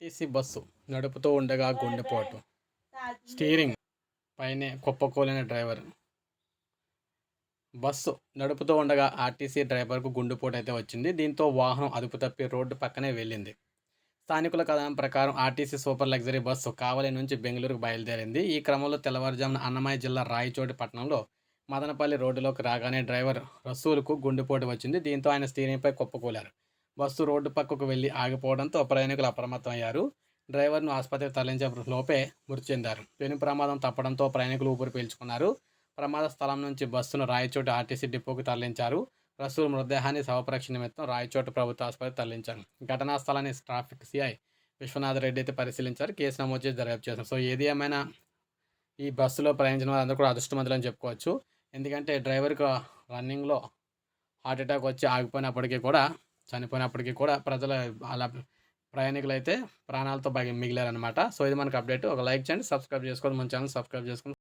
TC bus నడుపుతూ ఉండగా గుండెపోటు. స్టీరింగ్ పైనే కుప్పకూలిన డ్రైవర్. బస్సు నడుపుతూ ఉండగా ఆర్టీసీ డ్రైవర్కు గుండెపోటు అయితే వచ్చింది. దీంతో వాహనం అదుపు తప్పి రోడ్డు పక్కనే వెళ్ళింది. స్థానికుల కథనం ప్రకారం RTC super luxury bus Kavali నుంచి బెంగళూరుకు బయలుదేరింది. ఈ క్రమంలో తెల్లవారుజామున అన్నమయ్య జిల్లా రాయచోటి పట్టణంలో మదనపల్లి రోడ్డులోకి రాగానే డ్రైవర్ రసూలుకు గుండెపోటు వచ్చింది. దీంతో ఆయన స్టీరింగ్పై కుప్పకూలారు. బస్సు రోడ్డు పక్కకు వెళ్ళి ఆగిపోవడంతో ప్రయాణికులు అప్రమత్తమయ్యారు. డ్రైవర్ను ఆసుపత్రికి తరలించే లోపే మృతి చెందారు. పెను ప్రమాదం తప్పడంతో ప్రయాణికులు ఊపిరి పీల్చుకున్నారు. ప్రమాద స్థలం నుంచి బస్సును రాయచోటి ఆర్టీసీ డిపోకు తరలించారు. రసూల్ మృతదేహాన్ని శవపరీక్ష నిమిత్తం రాయచోట ప్రభుత్వ ఆసుపత్రి తరలించారు. ఘటనా స్థలాన్ని ట్రాఫిక్ సిఐ విశ్వనాథ్ రెడ్డి అయితే పరిశీలించారు. కేసు నమోదు చేసి దర్యాప్తు చేశారు. సో ఏది ఏమైనా ఈ బస్సులో ప్రయాణించిన వారందరూ కూడా అదృష్టమంతులు అని చెప్పుకోవచ్చు. ఎందుకంటే డ్రైవర్కి రన్నింగ్లో హార్ట్ అటాక్ వచ్చి ఆగిపోయినప్పటికీ కూడా చనిపోయినప్పటికీ కూడా ప్రజల అలా ప్రయాణికులు అయితే ప్రాణాలతో బాగా మిగిలారనమాట సో ఇది మనకు అప్డేట్. ఒక లైక్ చేయండి సబ్స్క్రైబ్ చేసుకోండి మన ఛానల్ సబ్స్క్రైబ్ చేసుకోండి.